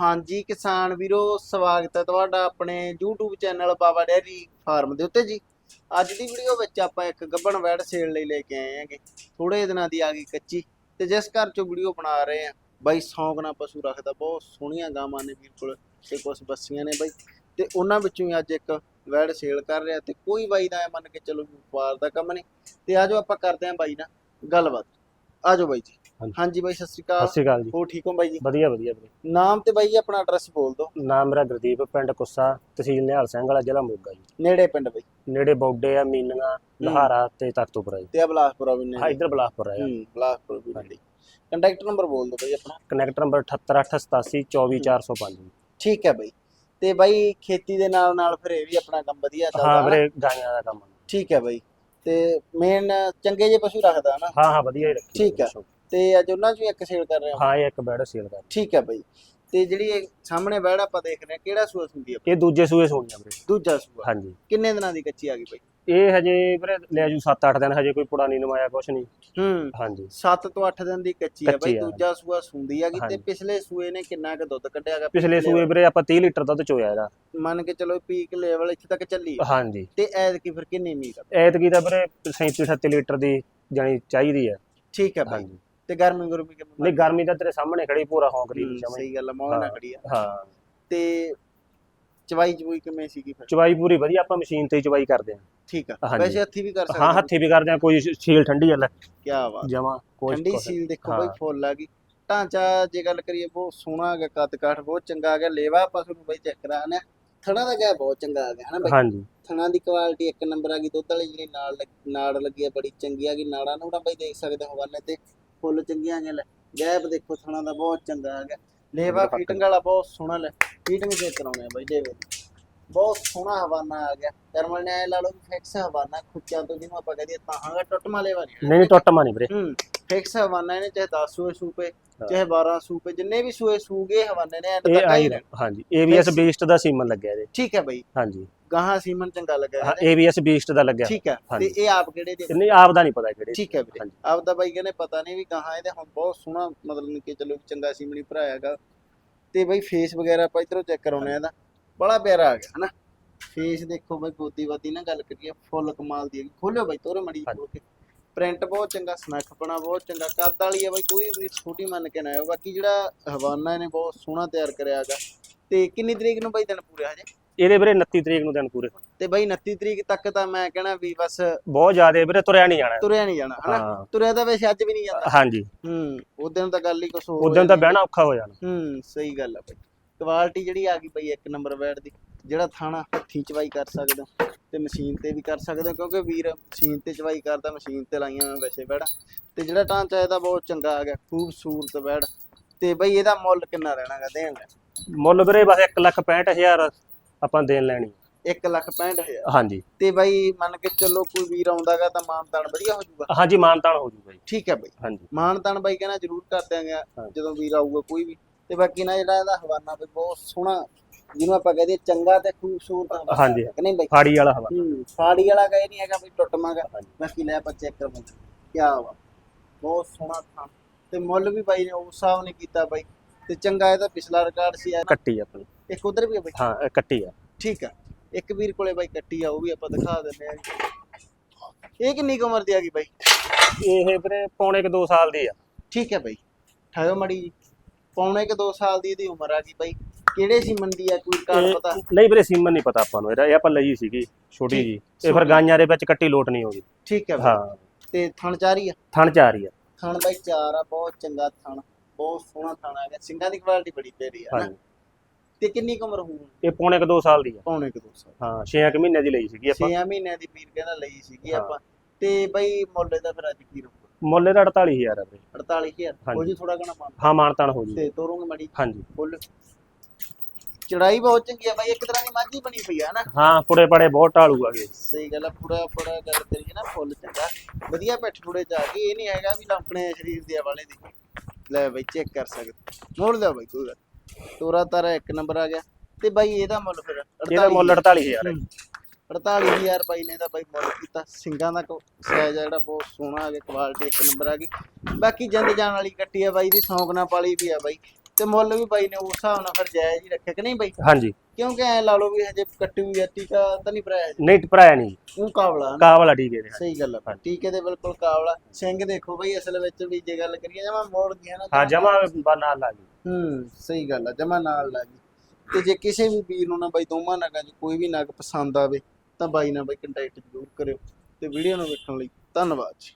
ਹਾਂਜੀ ਕਿਸਾਨ ਵੀਰੋ, ਸਵਾਗਤ ਹੈ ਤੁਹਾਡਾ ਆਪਣੇ YouTube channel Baba dairy farm ਦੇ ਉੱਤੇ ਜੀ। ਅੱਜ ਦੀ ਵੀਡੀਓ ਵਿੱਚ ਆਪਾਂ ਇੱਕ ਗੱਬਣ ਵੈੜ ਸੇਲ ਲਈ ਲੈ ਕੇ ਆਏ ਹਾਂਗੇ। ਥੋੜੇ ਦਿਨਾਂ ਦੀ ਆ ਗਈ ਕੱਚੀ ਤੇ ਜਿਸ ਘਰ ਚੋਂ ਵੀਡੀਓ ਬਣਾ ਰਹੇ ਆ ਬਾਈ ਸੌਂਕ ਨਾਲ ਪਸ਼ੂ ਰੱਖਦਾ, ਬਹੁਤ ਸੋਹਣੀਆਂ ਗਾਵਾਂ ਨੇ ਵੀਰ ਕੋਲ ਤੇ ਕੁਝ ਬੱਸੀਆਂ ਨੇ ਬਾਈ। ਤੇ ਉਹਨਾਂ ਵਿੱਚੋਂ ਹੀ ਅੱਜ ਇੱਕ ਵੈੜ ਸੇਲ ਕਰ ਰਿਹਾ ਤੇ ਕੋਈ ਬਾਈ ਦਾ ਐਂ ਮੰਨ ਕੇ ਚਲੋ ਵਪਾਰ ਦਾ ਕੰਮ ਨਹੀਂ। ਤੇ ਆਜੋ ਆਪਾਂ ਕਰਦੇ ਆਂ ਬਾਈ ਨਾਲ ਗੱਲਬਾਤ। ਆਜੋ ਬਾਈ ਜੀ। ਹਾਂਜੀ। ਹਾਂਜੀ ਬਾਈ ਸਤਿ ਸ਼੍ਰੀ ਸਤਿ ਅਕਾਲ ਸ਼੍ਰੀ ਅਕਾਲ ਜੀ। ਹੋ ਠੀਕ ਹੋ ਬਾਈ ਜੀ? ਵਧੀਆ ਵਧੀਆ ਵੀਰੇ ਨਾਮ ਤੇ ਬਾਈ ਜੀ ਆਪਣਾ ਐਡਰੈਸ ਬੋਲ ਦਿਓ। ਨਾਮ ਮੇਰਾ ਗੁਰਦੀਪ ਪਿੰਡ ਕੁੱਸਾ ਤਹਿਸੀਲ ਨਿਹਾਲ ਸਿੰਘ ਵਾਲਾ ਜ਼ਿਲ੍ਹਾ ਮੋਗਾ ਜੀ। ਨੇੜੇ ਪਿੰਡ ਬਈ। ਨੇੜੇ ਬੌਡੇ ਆ ਮੀਨੀਆਂ ਲਹਾਰਾ ਤੇ ਤਖਤੂਪੁਰਾ ਜੀ। ਤੇ ਆ ਬਲਾਸਪੁਰਾ ਵੀ ਹਾਂ ਨੇੜੇ ਇੱਧਰ ਬਲਾਸਪੁਰ ਹੈਗਾ ਹੂੰ ਬਲਾਸਪੁਰ ਵੀ ਨੇੜੇ। ਕੰਟੈਕਟ ਨੰਬਰ ਬੋਲ ਦਿਓ ਬਈ ਆਪਣਾ। ਕਨੈਕਟ ਨੰਬਰ 7888824405 ਜੀ ਠੀਕ ਹੈ ਬਈ। ਤੇ ਬਾਈ ਖੇਤੀ ਦੇ ਨਾਲ ਨਾਲ ਫਿਰ ਇਹ ਵੀ ਆਪਣਾ ਕੰਮ ਵਧੀਆ ਚੱਲਦਾ ਹਾਂ ਹਨਾ? ਵੀਰੇ ਗਾਈਆਂ ਦਾ ਕੰਮ। ਠੀਕ ਹੈ ਬਈ। ਤੇ ਮੇਨ ਚੰਗੇ ਜੇ ਪਸ਼ੂ ਰੱਖਦਾ ਨਾ ਹਾਂ ਹਾਂ ਵਧੀਆ ਹੀ ਰੱਖੀ ਠੀਕ ਹੈ। ਤੇ ਅੱਜ ਉਹਨਾਂ ਚੋਂ ਇੱਕ ਸੇਲ ਕਰ ਰਹੇ ਹਾਂ? ਹਾਂ ਇਹ ਇੱਕ ਬੈਡ ਸੇਲ ਕਰ ਠੀਕ ਹੈ ਬਈ। ਤੇ ਜਿਹੜੀ ਇਹ ਸਾਹਮਣੇ ਬੈੜ ਆਪਾਂ ਦੇਖ ਰਹੇ ਹਾਂ ਕਿਹੜਾ ਸੂਆ ਹੁੰਦੀ ਆ? ਇਹ ਦੂਜੇ ਸੂਏ ਸੋਣੀਆਂ ਵੀਰੇ। ਦੂਜਾ ਸੂਆ। ਹਾਂਜੀ। ਕਿੰਨੇ ਦਿਨਾਂ ਦੀ ਕੱਚੀ ਆ ਗਈ ਬਈ? ਇਹ ਹਜੇ ਵੀਰੇ ਲੈ ਜੂ 7-8 ਦਿਨ ਹਜੇ ਕੋਈ ਪੁੜਾ ਨਹੀਂ ਨਮਾਇਆ ਕੁਛ ਨਹੀਂ। ਹੂੰ। ਹਾਂਜੀ। 7 ਤੋਂ 8 ਦਿਨ ਦੀ ਕੱਚੀ ਆ ਬਈ ਆ। ਦੂਜਾ ਸੂਆ ਸੁੰਦੀ ਆ ਤੇ। ਪਿਛਲੇ ਸੂਏ ਨੇ ਕਿੰਨਾ ਕੁ ਦੁੱਧ ਕੱਢਿਆਗਾ ਪਿਛਲੇ ਸੂਏ ਵੀਰੇ ਆਪਾਂ 30 ਲੀਟਰ ਦੁੱਧ ਚੋਇਆ ਇਹਦਾ। ਮੰਨ ਕੇ ਚਲੋ ਪੀਕ ਲੈਵਲ ਇੱਥੇ ਤੱਕ ਚੱਲੀ ਆ। ਹਾਂਜੀ। ਤੇ ਐਤਕੀ ਫਿਰ ਕਿੰਨੀ ਆ? ਐਤਕੀ ਤਾਂ ਵੀਰੇ 37-38 ਲੀਟਰ ਦੀ ਜਾਨੀ ਚਾਹੀਦੀ ਹੈ ਠੀਕ ਹੈ ਬਾਈ। ਤੇ ਗਰਮੀ ਗੁਰਮੀ ਕਿਵੇਂ ਨਹੀਂ ਗਰਮੀ ਤਾਂ ਤੇਰੇ ਸਾਹਮਣੇ ਖੜੀ ਪੂਰਾ ਹੌਂਕ ਰਹੀ ਹੀ। ਸਹੀ ਗੱਲ ਆ ਨਾਲ ਹਾਂ। ਖੜੀ ਆ ਹਾਂ। ਤੇ ਚਵਾਈ ਚਵੂਈ ਕਿਵੇਂ ਸੀਗੀ ਫਿਰ? ਚਵਾਈ ਪੂਰੀ ਵਧੀਆ ਆਪਾਂ ਮਸ਼ੀਨ ਤੇ ਹੀ ਚਵਾਈ ਕਰਦੇ ਹਾਂ। ਠੀਕ ਆ ਹਾਂਜੀ। ਵੈਸੇ ਹੱਥੀ ਵੀ ਕਰ ਸਕਦੇ ਹਾਂ ਹੱਥੀ ਵੀ ਕਰਦੇ ਹਾਂ ਕੋਈ ਸੀਲ ਠੰਡੀ ਆ ਲੈ। ਕੀ ਬਾਤ। ਜਮਾ ਕੋਈ ਠੰਡੀ ਸੀਲ ਦੇਖੋ ਹਾਂ। ਬਈ ਫੁੱਲ ਆ ਗਈ। ਢਾਂਚਾ ਜੇ ਗੱਲ ਕਰੀਏ ਬਹੁਤ ਸੋਹਣਾ ਆ ਗਿਆ ਕੱਦ ਕਾਠ ਬਹੁਤ ਚੰਗਾ ਆ ਗਿਆ ਲੇਵਾ ਆਪਾਂ ਤੁਹਾਨੂੰ ਬਈ ਚੈੱਕ ਕਰਾਣਾ ਥਣਾ ਦਾ ਗਿਆ ਬਹੁਤ ਚੰਗਾ ਆ ਗਿਆ ਹਨਾ ਬਈ? ਹਾਂਜੀ। ਥਣਾ ਦੀ ਕੁਆਲਿਟੀ ਇੱਕ ਨੰਬਰ ਆ ਗਈ ਦੁੱਧ ਵਾਲੀ ਜਿਹੜੀ ਨਾਲ ਲੱਗ- ਨਾੜ ਲੱਗੀ ਆ ਬੜੀ ਚੰਗੀ ਆ ਗਈ ਨਾੜਾਂ ਨੂੜਾਂ ਬਈ ਦੇਖ ਸਕਦੇ ਹੋ ਹਵਾਲੇ ਤੇ। ਫੁੱਲ ਚੰਗੀਆਂ ਨੇ ਗੈਪ ਦੇਖੋ ਥਣਾ ਦਾ ਬਹੁਤ ਚੰਗਾ ਆ ਗਿਆ ਲੇਵਾ। ਫੀਟਿੰਗ ਵਾਲਾ ਬਹੁਤ ਸੋਹਣਾ ਲੈ। ਫੀਟਿੰਗ ਚੈੱਕ ਕਰਾਉਣੇ ਆ ਬਈ ਲੇਵੇ ਦੀ। ਬਹੁਤ ਸੋਹਣਾ ਹਵਾਨਾ ਆ ਗਿਆ। ਕਰਮਲ ਨੇ ਲਾ ਲਓ ਫਿਕਸ ਹਵਾਨਾ ਖੁੱਚਾਂ ਤੋਂ ਜਿਹਨੂੰ ਆਪਾਂ ਕਹਦੇ ਤਾਂਹਾਂਗਾ ਟੁੱਟਮਾ ਲੇਵਾ ਨਹੀਂ ਨਹੀਂ ਨਹੀਂ ਟੁੱਟ ਮਾਨੀ ਵੀਰੇ। ਹੂੰ ਫਿਕਸ ਹਵਾਨਾ ਇਹਨੇ ਚਾਹੇ 10 ਸੂਏ ਸੂਪੇ। ਚਾਹੇ 12 ਸੂਪੇ ਜਿੰਨੇ ਵੀ ਸੂਏ ਸੂਗੇ ਹਵਾਨੇ ਨੇ ਐਂਡ ਤੱਕ ਆਈ ਆਈ ਰਹਿ- ਹਾਂਜੀ ABS ਬੀਸਟ ਦਾ ਸੀਮਨ ਲੱਗਿਆ ਇਹਦੇ ਠੀਕ ਹੈ ਬਈ। ਹਾਂਜੀ। ਗਾਹਾਂ ਸੀਮਨ ਚੰਗਾ ਲੱਗਾ ਹਾਂ। ABS ਬੀਸਟ ਦਾ ਲੱਗਿਆ। ਠੀਕ ਹੈ ਤੇ। ਇਹ ਆਪ ਕਿਹੜੇ ਦੇ? ਨਹੀਂ ਆਪ ਦਾ ਨਹੀਂ ਪਤਾ ਕਿਹੜੇ ਠੀਕ ਹੈ ਵੀਰੇ। ਆਪ ਦਾ ਬਾਈ ਕਹਿੰਦੇ ਪਤਾ ਨਹੀਂ ਵੀ ਗਾਹਾਂ ਇਹਦੇ ਹੁਣ ਬਹੁਤ ਸੋਹਣਾ ਮਤਲਬ ਕਿ ਚਲੋ ਚੰਗਾ ਸੀਮਣੀ ਭਰਾਇਆਗਾ ਤੇ ਬਈ ਫੇਸ ਵਗੈਰਾ ਆਪਾਂ ਇਧਰੋਂ ਚੈੱਕ ਕਰਾਉਣੇ ਆ ਇਹਦਾ। ਬੜਾ ਪਿਆਰਾ ਆ ਗਿਆ ਹਨਾ? ਫੇਸ ਦੇਖੋ ਬਈ ਗੋਦੀ ਵਾਦੀ ਨਾਲ ਗੱਲ ਕਰੀਏ ਫੁੱਲ ਕਮਾਲ ਦੀ ਹੈਗੀ। ਖੋਲਿਓ ਬਈ ਤੋਰੇ ਮੜੀ ਹਾਂਜੀ। ਖੋਲ ਕੇ। ਪ੍ਰਿੰਟ ਬਹੁਤ ਚੰਗਾ ਸਨੱਖਪਣਾ ਬਹੁਤ ਚੰਗਾ। ਕੱਦ ਵਾਲੀ ਆ ਬਈ ਕੋਈ ਵੀ ਛੋਟੀ ਮੰਨ ਕੇ ਨਾ ਆਇਓ। ਬਾਕੀ ਜਿਹੜਾ ਹਵਾਨਾ ਇਹਨੇ ਬਹੁਤ ਸੋਹਣਾ ਤਿਆਰ ਕਰਿਆਗਾ ਤੇ ਕਿੰਨੀ ਤਰੀਕ ਨੂੰ ਬਈ ਦਿਨ ਪੂਰੇ ਹਜੇ? ਇਹਦੇ ਵੀਰੇ 29 ਤਰੀਕ ਨੂੰ ਦਿਨ ਪੂਰੇ ਤੇ ਬਈ 29 ਤਰੀਕ ਤੱਕ ਤਾਂ ਮੈਂ ਕਹਿਣਾ ਵੀ ਬਸ ਬਹੁਤ ਜ਼ਿਆਦਾ ਵੀਰੇ ਤੁਰਿਆ ਨਹੀਂ ਜਾਣਾ। ਤੁਰਿਆ ਨਹੀਂ ਜਾਣਾ ਹਨਾ? ਹਾਂ। ਤੁਰਿਆ ਤਾਂ ਵੈਸੇ ਅੱਜ ਵੀ ਨਹੀਂ ਜਾਂਦਾ। ਹਾਂਜੀ। ਹੂੰ ਉਦੋਂ ਤਾਂ ਗੱਲ ਹੀ ਕੁਛ ਹੋਰ ਉਦੋਂ ਤਾਂ ਬਹਿਣਾ ਔਖਾ ਹੋ ਜਾਣਾ। ਹੂੰ ਸਹੀ ਗੱਲ ਆ ਬਈ। ਕੁਆਲਿਟੀ ਜਿਹੜੀ ਆ ਗਈ ਬਈ ਇੱਕ ਨੰਬਰ ਬੈਟ ਦੀ ਜਿਹੜਾ ਥਾਣਾ ਹੱਥੀਂ ਚਵਾਈ ਕਰ ਸਕਦੇ ਤੇ ਮਸ਼ੀਨ ਤੇ ਵੀ ਕਰ ਸਕਦੇ ਕਿਉਂਕਿ ਵੀਰ ਮਸ਼ੀਨ ਤੇ ਚਵਾਈ ਕਰਦਾ ਮਸ਼ੀਨ ਤੇ ਲਾਈਆਂ ਵੈਸੇ ਬੈੜਾ ਤੇ ਜਿਹੜਾ ਢਾਂਚਾ ਇਹਦਾ ਬਹੁਤ ਚੰਗਾ ਆ ਗਿਆ ਖੂਬਸੂਰਤ ਬੈੜ ਤੇ ਬਈ ਇਹਦਾ ਮੁੱਲ ਕਿੰਨਾ ਰਹਿਣਾਗਾ ਦੇਣ ਦਾ ਮੁੱਲ ਵੀਰੇ ਬਸ 165000 ਆਪਾਂ ਦੇਣ ਲੈਣੀ 1 ਲੱਖ 65000 ਹਾਂਜੀ। ਤੇ ਬਈ ਮੰਨ ਕੇ ਚੱਲੋ ਕੋਈ ਵੀਰ ਆਉਂਦਾਗਾ ਤਾਂ ਮਾਨਤਾਨ ਵਧੀਆ ਹੋ ਜਾਊਗਾ। ਹਾਂਜੀ ਮਾਨਤਾਨ ਹੋ ਜੂਗਾ ਜੀ। ਠੀਕ ਹੈ ਬਈ। ਹਾਂਜੀ। ਮਾਨਤਾਨ ਬਾਈ ਕਹਿੰਦਾ ਜ਼ਰੂਰ ਕਰ ਦਿਆਂਗੇ। ਜਦੋਂ ਵੀਰ ਆਊਗਾ ਕੋਈ ਵੀ। ਤੇ ਬਾਕੀ ਨਾ ਜਿਹੜਾ ਇਹਦਾ ਹਵਾਨਾ ਬਈ ਬਹੁਤ ਸੋਹਣਾ ਜਿਹਨੂੰ ਆਪਾਂ ਕਹਦੇ ਚੰਗਾ ਤੇ ਖੂਬਸੂਰਤ ਹਵਾਨਾ। ਹਾਂਜੀ। ਨਹੀਂ ਬਾਈ? ਫਾੜੀ ਵਾਲਾ ਹਵਾ ਹੂੰ ਫਾੜੀ ਵਾਲਾ ਕਹੇ ਨਹੀਂ ਹੈਗਾ ਵੀ ਟੁੱਟਮਾਗਾ ਹਾਂਜੀ। ਬਾਕੀ ਲੈ ਆਪਾਂ ਚੈੱਕ ਕਰਵਾਂਗੇ ਕੀ ਵਾ। ਬਹੁਤ ਸੋਹਣਾ ਥਾਂ। ਤੇ ਮੁੱਲ ਵੀ ਬਾਈ ਨੇ ਉਸ ਹਿਸਾਬ ਨੇ ਕੀਤਾ ਬਾਈ। ਤੇ ਚੰਗਾ ਇਹਦਾ ਪਿਛਲਾ ਰਿਕਾਰਡ ਸੀ। ਆ ਕੱਟੀ ਆਪਣੀ। ਇੱਕ ਉਧਰ ਵੀ ਆ ਬਾਈ ਹਾਂ ਇਹ ਕੱਟੀ ਆ। ਠੀਕ ਆ। ਇੱਕ ਵੀਰ ਕੋਲੇ ਬਾਈ ਕੱਟੀ ਆ ਉਹ ਵੀ ਆਪਾਂ ਦਿਖਾ ਦਿੰਦੇ ਆ। ਇਹ ਕਿੰਨੀ ਕੁ ਉਮਰ ਦੀ ਆ ਗਈ ਬਾਈ? ਇਹ ਵੀਰੇ ਪੌਣੇ ਕੁ 2 ਸਾਲ ਦੀ ਆ। ਠੀਕ ਹੈ ਬਾਈ। ਠਾਇਓ ਮੜੀ ਜੀ। ਪੌਣੇ ਕਿ 2 ਸਾਲ ਦੀ ਇਹਦੀ ਉਮਰ ਆ ਗਈ ਬਾਈ। ਕਿਹੜੇ ਸੀ ਮੰਡੀ ਆ ਕੋਈ ਇਹ- ਪਤਾ? ਨਹੀਂ ਵੀਰੇ ਸੀਮਨ ਨਹੀਂ ਪਤਾ ਆਪਾਂ ਨੂੰ ਇਹਦਾ। ਇਹ ਆਪਾਂ ਲਈ ਸੀਗੀ ਛੋਟੀ ਜੀ। ਇਹ ਫਿਰ। ਗਾਈਆਂ ਦੇ ਵਿੱਚ ਕੱਟੀ ਲੋਟ ਨਹੀਂ ਹੋਗੀ। ਠੀਕ ਹੈ ਹਾਂ। ਤੇ ਥਣ ਚਾਰੀ ਆ? ਥਣ ਚ ਆ। ਥਣ ਬਾਈ ਚਾਰ ਆ ਬਹੁਤ ਚੰਗਾ ਥਣ। ਬਹੁਤ ਸੋਹਣਾ ਥਣ ਆ ਗਿਆ। ਸਿੰਘਾਂ ਦੀ ਕੁਆਲਿਟੀ ਬੜੀ ਪਿਆਰੀ ਆ ਨਾ। ਤੇ ਕਿੰਨੀ ਕੁ ਉਮਰ ਹੋਊ ਇਹ ਪੌਣੇ ਕੁ 2 ਸਾਲ ਦੀ ਆ। ਪੌਣੇ ਕਿ 2 ਸਾਲ। ਹਾਂ 6 ਮਹੀਨੇ ਦੀ ਲਈ ਸੀਗੀ ਆਪਾਂ। 6 ਮਹੀਨਿਆਂ ਦੀ ਵੀਰ ਕਹਿੰਦਾ ਲਈ ਸੀਗੀ ਹਾਂ। ਆਪਾਂ। ਤੇ ਬਾਈ ਮੁੱਲ ਦਾ ਫਿਰ ਅੱਜ ਕੀ ਰਹੂਗਾ? ਮੁੱਲ ਇਹਦਾ 48000 ਆ ਵੀਰੇ 48000 ਹੋ ਹਾਂਜੀ। ਜੀ ਥੋੜਾ ਘਣਾ ਮੰਨ। ਹਾਂ ਮਾਨਤਾਨ ਹੋ ਜੂ। ਤੇ ਤੋਰੂਗੇ ਮੜੀ ਹਾਂਜੀ। ਫੁੱਲ ਚੜਾਈ ਬਹੁਤ ਚੰਗੀ ਆ ਬਾਈ ਇੱਕ ਤਰ੍ਹਾਂ ਦੀ ਮਾਝੀ ਬਣੀ ਪਈ ਆ ਨਾ ਹਾਂ ਪੁੜੇ ਪੜੇ ਬਹੁਤ ਢਾਲੂ ਆਗੇ ਸਹੀ ਗੱਲ ਆ ਪੂਰਾ ਪੂਰਾ ਗੱਲ ਕਰੀਏ ਨਾ ਫੁੱਲ ਚੰਗਾ। ਵਧੀਆ ਪਿੱਠ ਥੋੜੇ ਜਾ ਕੇ ਇਹ ਨਹੀਂ ਹੈਗਾ ਵੀ ਲੰਕਣੇ ਸਰੀਰ ਦੇ ਵਾਲੇ ਦੀ। ਲੈ ਬਾਈ ਚੈੱਕ ਕਰ ਸਕਦੇ। ਮੋੜ ਲਿਆ ਬਾਈ ਕੋਈ ਗੱਲ ਤੋਰਾ ਤਾਰਾ ਇੱਕ ਨੰਬਰ ਆ ਗਿਆ। ਤੇ ਬਾਈ ਇਹਦਾ ਮੁੱਲ ਫਿਰ ਇਹਦਾ ਮੁੱਲ 48000 ਹੈ। 48000 ਬਾਈ ਨੇ ਦਾ ਬਾਈ ਮੁੱਲ ਕੀਤਾ। ਸਿੰਗਾਂ ਦਾ ਸਾਈਜ਼ ਆ ਜਿਹੜਾ ਬਹੁਤ ਸੋਹਣਾ ਆ ਗਿਆ ਕੁਆਲਿਟੀ ਇੱਕ ਨੰਬਰ ਆ ਗਈ। ਬਾਕੀ ਜਿੰਦ ਜਾਨ ਵਾਲੀ ਕੱਟੀ ਆ ਬਾਈ ਦੀ ਸੌਂਕ ਨਾਲ ਪਾਲੀ ਵੀ ਆ ਬਾਈ। ਤੇ ਮੁੱਲ ਵੀ ਬਾਈ ਨੇ ਉਸ ਹਿਸਾਬ ਨਾਲ ਫਿਰ ਜਾਇਜ਼ ਹੀ ਰੱਖਿਆ ਕਿ ਨਹੀਂ ਬਾਈ? ਹਾਂਜੀ। ਕਿਉਂਕਿ ਐ ਲਾ ਲਓ ਵੀ ਹਜੇ ਕੱਟੀ ਆ ਟੀਕਾ ਤਾਂ ਨਹੀਂ ਭਰਾਇਆ ਨਹੀਂ ਭਰਾਇਆ ਨਹੀਂ ਉਹ ਕਾਬਲਾ ਨਾ। ਕਾ ਵਾਲਾ ਟੀਕੇ ਦੇ। ਸਹੀ ਗੱਲ ਆ ਟੀਕੇ ਦੇ ਬਿਲਕੁਲ ਕਾਬਲਾ ਸਿੰਘ ਦੇਖੋ ਬਈ ਅਸਲ ਵਿੱਚ ਵੀ ਜੇ ਗੱਲ ਕਰੀਏ ਜਮਾ ਮੋੜ ਗਿਆ ਨਾ। ਹਾਂ ਜਮਾ ਨਾਲ ਲਾ ਗਈ। ਹੂੰ ਸਹੀ ਗੱਲ ਆ ਜਮਾ ਨਾਲ ਲੱਗੀ ਤੇ ਜੇ ਕਿਸੇ ਵੀ ਵੀਰ ਨੂੰ ਨਾ ਬਾਈ ਦੋਵਾਂ ਨਗਾਂ 'ਚ ਕੋਈ ਵੀ ਨਗ ਪਸੰਦ ਆਵੇ ਤਾਂ ਬਾਈ ਨਾਲ ਬਾਈ ਕੰਟੈਕਟ ਜ਼ਰੂਰ ਕਰਿਓ। ਤੇ ਵੀਡੀਓ ਨੂੰ ਵੇਖਣ ਲਈ ਧੰਨਵਾਦ ਜੀ।